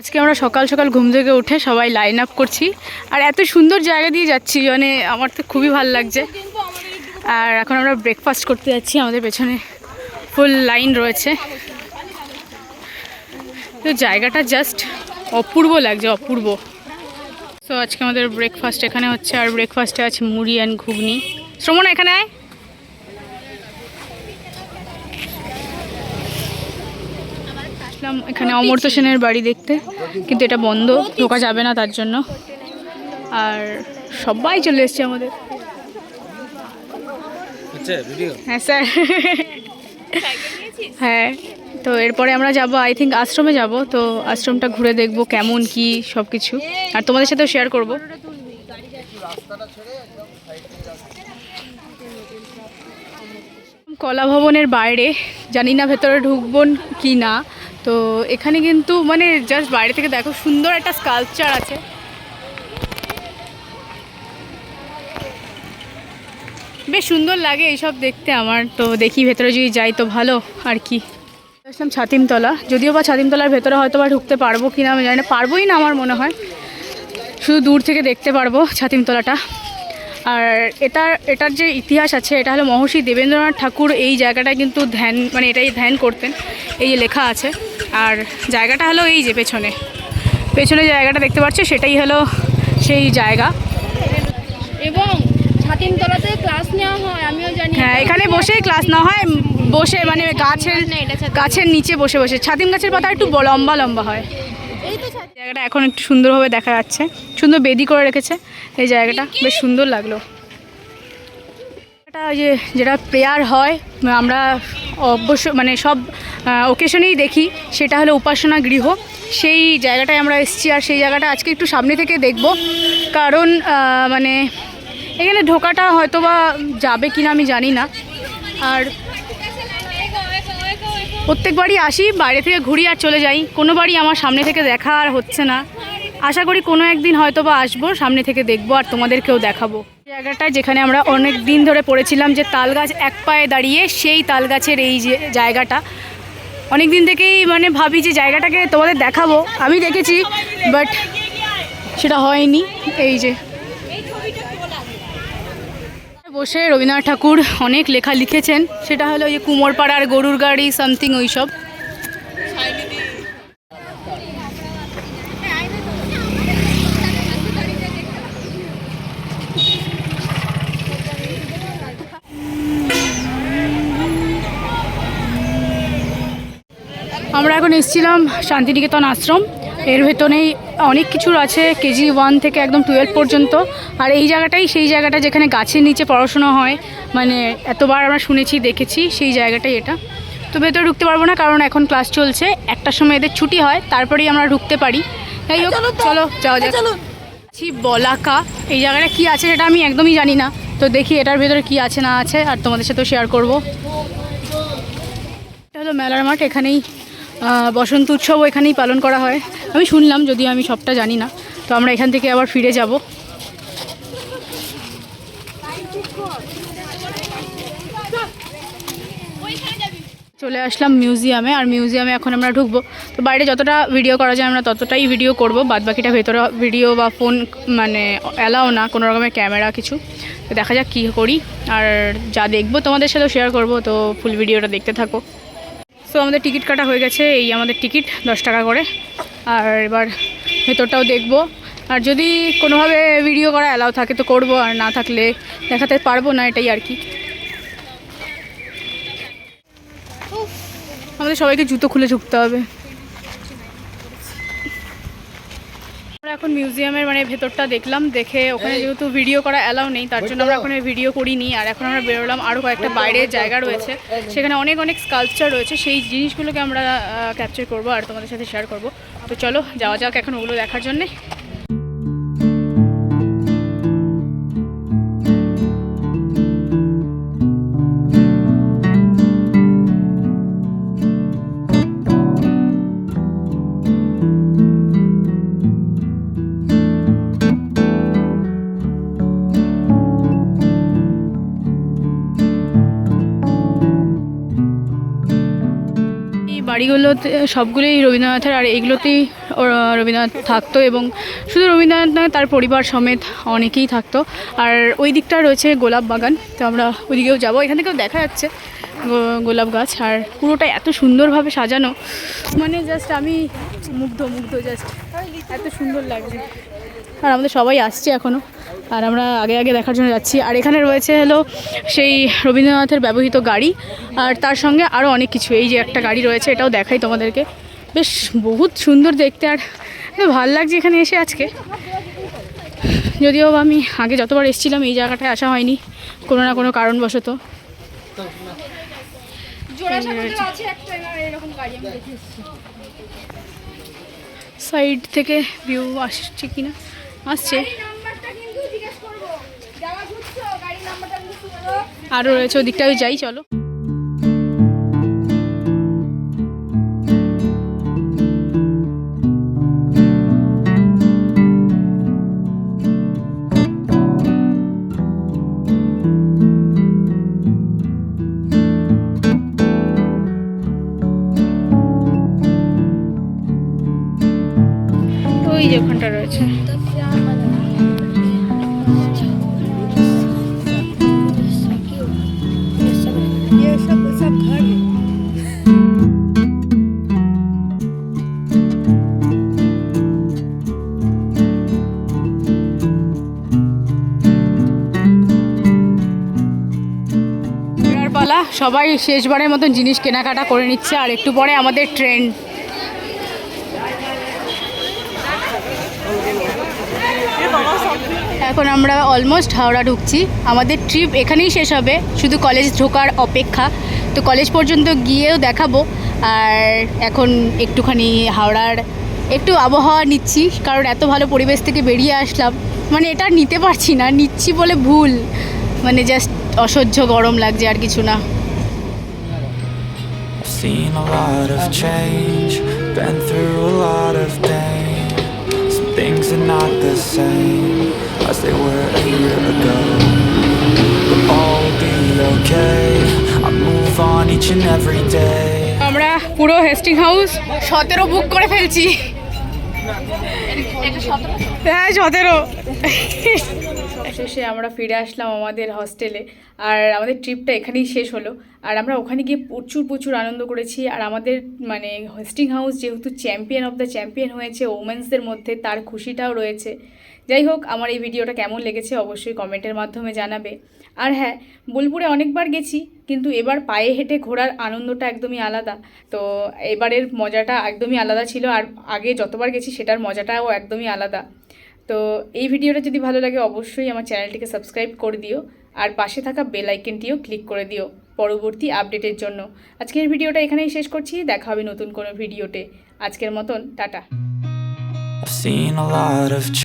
আজকে আমরা সকাল সকাল ঘুম থেকে উঠে সবাই লাইন আপ করছি। আর এত সুন্দর জায়গা দিয়ে যাচ্ছি মানে আমার তো খুবই ভালো লাগছে। আর এখন আমরা ব্রেকফাস্ট করতে যাচ্ছি, আমাদের পেছনে ফুল লাইন রয়েছে। তো জায়গাটা জাস্ট অপূর্ব লাগছে, অপূর্ব। তো আজকে আমাদের ব্রেকফাস্ট এখানে হচ্ছে, আর ব্রেকফাস্টে আছে মুড়ি অ্যান্ড ঘুগনি। শ্রমণ, এখানে আয়। আসলাম এখানে অমর্ত্য সেনের বাড়ি দেখতে কিন্তু এটা বন্ধ ঢোকা যাবে না তার জন্য। আর সবাই চলে এসছে আমাদের। হ্যাঁ স্যার। হ্যাঁ তো এরপরে আমরা যাব আই থিঙ্ক আশ্রমে যাব তো আশ্রমটা ঘুরে দেখব কেমন কি সব কিছু আর তোমাদের সাথেও শেয়ার করব। কলা ভবনের বাইরে জানি না ভেতরে ঢুকবো কি না। তো এখানে কিন্তু মানে জাস্ট বাইরে থেকে দেখো সুন্দর একটা স্কাল্পচার আছে। বেশ সুন্দর লাগে এইসব দেখতে আমার, তো দেখি ভেতরে যদি যাই তো ভালো, আর কি। আসলাম ছাতিমতলা, যদিও বা ছাতিমতলার ভেতরে হয়তো বা ঢুকতে পারব কি না আমি জানি না, পারবোই না আমার মনে হয়। শুধু দূর থেকে দেখতে পারব ছাতিমতলাটা। আর এটার এটার যে ইতিহাস আছে এটা হলো মহর্ষি দেবেন্দ্রনাথ ঠাকুর। এই জায়গাটা কিন্তু ধ্যান মানে এটাই ধ্যান করতেন। এই যে লেখা আছে। আর জায়গাটা হলো এই যে পেছনে। পেছনে যে জায়গাটা দেখতে পাচ্ছ সেটাই হলো সেই জায়গা। এবং ছাতিমতলাতে ক্লাস নেওয়া হয় আমিও জানি। হ্যাঁ এখানে বসেই ক্লাস না হয় বসে মানে গাছের। গাছের নিচে বসে বসে। ছাতিম গাছের পাতা একটু লম্বা লম্বা হয়। জায়গাটা এখন একটু সুন্দরভাবে দেখা যাচ্ছে। সুন্দর বেদি করে রেখেছে এই জায়গাটা। বেশ সুন্দর লাগল। এটা যে যেটা প্রেয়ার হয়, আমরা অবশ্য মানে সব ওকেশনেই দেখি, সেটা হলো উপাসনা গৃহ। সেই জায়গাটায় আমরা এসেছি আর সেই জায়গাটা আজকে একটু সামনে থেকে দেখব। কারণ মানে এখানে ঢোকাটা হয়তো বা যাবে কিনা আমি জানি না। আর প্রত্যেকবারই আসি, বাইরে থেকে ঘুরি আর চলে যাই। কোনো বাড়ি আমার সামনে থেকে দেখা আর হচ্ছে না। আশা করি কোনো একদিন হয়তো বা আসব, সামনে থেকে দেখব আর তোমাদেরকেও দেখাবো। জায়গাটা যেখানে আমরা অনেক দিন ধরে পড়েছিলাম যে তাল গাছ এক পায়ে দাঁড়িয়ে সেই তাল গাছের এই যে জায়গাটা। অনেক দিন থেকেই মানে ভাবি যে জায়গাটাকে তোমাদের দেখাবো। আমি দেখেছি বাট সেটা হয়নি। এই যে বসে রবীন্দ্রনাথ ঠাকুর অনেক লেখা লিখেছেন। সেটা হলো ওই কুমোরপাড়ার গরুর গাড়ি সামথিং ওই সব। আমরা এখন এসেছিলাম শান্তিনিকেতন আশ্রম। এর ভেতরেই অনেক কিছুর আছে কেজি ওয়ান থেকে একদম টুয়েলভ পর্যন্ত। আর এই জায়গাটাই সেই জায়গাটা যেখানে গাছের নিচে পড়াশোনা হয়। মানে এতবার আমরা শুনেছি দেখেছি সেই জায়গাটাই এটা। তো ভেতরে ঢুকতে পারব না কারণ এখন ক্লাস চলছে। একটার সময় এদের ছুটি হয় তারপরেই আমরা ঢুকতে পারি। যাই হোক চলো যাওয়া যাক। আছি বলাকা। এই জায়গাটা কি আছে সেটা আমি একদমই জানি না। তো দেখি এটার ভেতরে কি আছে না আছে আর তোমাদের সাথেও শেয়ার করব। এটা হলো মেলার মাঠ এখানেই বসন্ত উৎসব এখানেই পালন করা হয়। আমি শুনলাম, যদিও আমি সবটা জানি না। তো আমরা এখান থেকে আবার ফিরে যাব। চলে আসলাম মিউজিয়ামে, আর মিউজিয়ামে এখন আমরা ঢুকবো। তো বাইরে যতটা ভিডিও করা যায়, আমরা ততটাই ভিডিও করব। বাদ বাকিটা ভেতরে ভিডিও বা ফোন মানে অ্যালাও না, কোনো রকমের ক্যামেরা কিছু। তো দেখা যাক কী করি। আর যা দেখব তোমাদের সাথেও শেয়ার করব, তো ফুল ভিডিওটা দেখতে থাকো। সো আমাদের টিকিট কাটা হয়ে গেছে, এই আমাদের টিকিট দশ টাকা করে। আর এবার ভেতরটাও দেখব। আর যদি কোনোভাবে ভিডিও করা অ্যালাউ থাকে তো করব, আর না থাকলে দেখাতে পারব না, এটাই আর কি। আমাদের সবাইকে জুতো খুলে ঢুকতে হবে। এখন মিউজিয়ামের মানে ভেতরটা দেখলাম দেখে ওখানে যেহেতু ভিডিও করা অ্যালাউ নেই তার জন্য আমরা ওখানে ভিডিও করিনি। আর এখন আমরা বেরোলাম আরও কয়েকটা বাইরের জায়গা রয়েছে সেখানে অনেক অনেক স্কালচার রয়েছে সেই জিনিসগুলোকে আমরা ক্যাপচার করব আর তোমাদের সাথে শেয়ার করব। তো চলো যাওয়া যাক এখন ওগুলো দেখার জন্যে। বাড়িগুলোতে সবগুলোই রবীন্দ্রনাথের, আর এইগুলোতেই রবীন্দ্রনাথ থাকতো এবং শুধু রবীন্দ্রনাথ নয়, তার পরিবার সমেত অনেকেই থাকতো। আর ওই দিকটা রয়েছে গোলাপ বাগান, তো আমরা ওইদিকেও যাব। এখান থেকেও দেখা যাচ্ছে গোলাপ গাছ, আর পুরোটা এত সুন্দরভাবে সাজানো। মানে জাস্ট আমি মুগ্ধ মুগ্ধ জাস্ট এত সুন্দর লাগছে। আর আমাদের সবাই আসছে এখনও আর আমরা আগে আগে দেখার জন্য যাচ্ছি। আর এখানে রয়েছে হলো সেই রবীন্দ্রনাথের ব্যবহৃত গাড়ি। আর তার সঙ্গে আরও অনেক কিছু। এই যে একটা গাড়ি রয়েছে, এটাও দেখাই তোমাদেরকে। বেশ বহুত সুন্দর দেখতে। আর ভালো লাগছে এখানে এসে আজকে। যদিও আমি আগে যতবার এসেছিলাম, এই জায়গাটায় আসা হয়নি। কোনো না কোনো কারণবশত। জোড়াসাঁকোতে আছে একটা, এরকম গাড়ি আমি সাইড থেকে ভিউ আসছে কিনা? আসছে। আরও রয়েছে ওদিকটাও যাই চলো। ওই যে ওখানটা রয়েছে। সবাই শেষবারের মতন জিনিস কেনাকাটা করে নিচ্ছে, আর একটু পরে আমাদের ট্রেন। এখন আমরা অলমোস্ট হাওড়া ঢুকছি। আমাদের ট্রিপ এখানেই শেষ হবে। শুধু কলেজ ঢোকার অপেক্ষা। তো কলেজ পর্যন্ত গিয়েও দেখাবো। আর এখন একটুখানি হাওড়ার একটু আবহাওয়া নিচ্ছি। কারণ এত ভালো পরিবেশ থেকে বেরিয়ে আসলাম। মানে এটা নিতে পারছি না। নিচ্ছি বলে ভুল। মানে জাস্ট অসহ্য গরম লাগছে আর কিছু না। Seen a lot of change, been through a lot of are not the same as they were a year ago. But all will be okay. I move on each and every day. আমরা পুরো Hastings house সতেরো বুক করে ফেলছি হ্যাঁ সতেরো শেষে আমরা ফিরে আসলাম আমাদের হস্টেলে আর আমাদের ট্রিপটা এখানেই শেষ হলো। আর আমরা ওখানে গিয়ে প্রচুর প্রচুর আনন্দ করেছি। আর আমাদের মানে হোস্টিং হাউস যেহেতু চ্যাম্পিয়ন অফ দ্য চ্যাম্পিয়ন হয়েছে ওমেন্সদের মধ্যে, তার খুশিটাও রয়েছে। যাই হোক, আমার এই ভিডিওটা কেমন লেগেছে অবশ্যই কমেন্টের মাধ্যমে জানাবে। আর হ্যাঁ বোলপুরে অনেকবার গেছি, কিন্তু এবার পায়ে হেঁটে ঘোরার আনন্দটা একদমই আলাদা। তো এবারের মজাটা একদমই আলাদা ছিল। আর আগে যতবার গেছি, সেটার মজাটাও একদমই আলাদা। তো এই ভিডিওটা যদি ভালো লাগে, অবশ্যই আমার চ্যানেলটিকে সাবস্ক্রাইব করে দিও আর পাশে থাকা বেল আইকনটিও ক্লিক করে দিও পরবর্তী আপডেটের জন্য। আজকের ভিডিওটা এখানেই শেষ করছি, দেখা হবে নতুন কোনো ভিডিওতে। আজকের মতন, টাটা।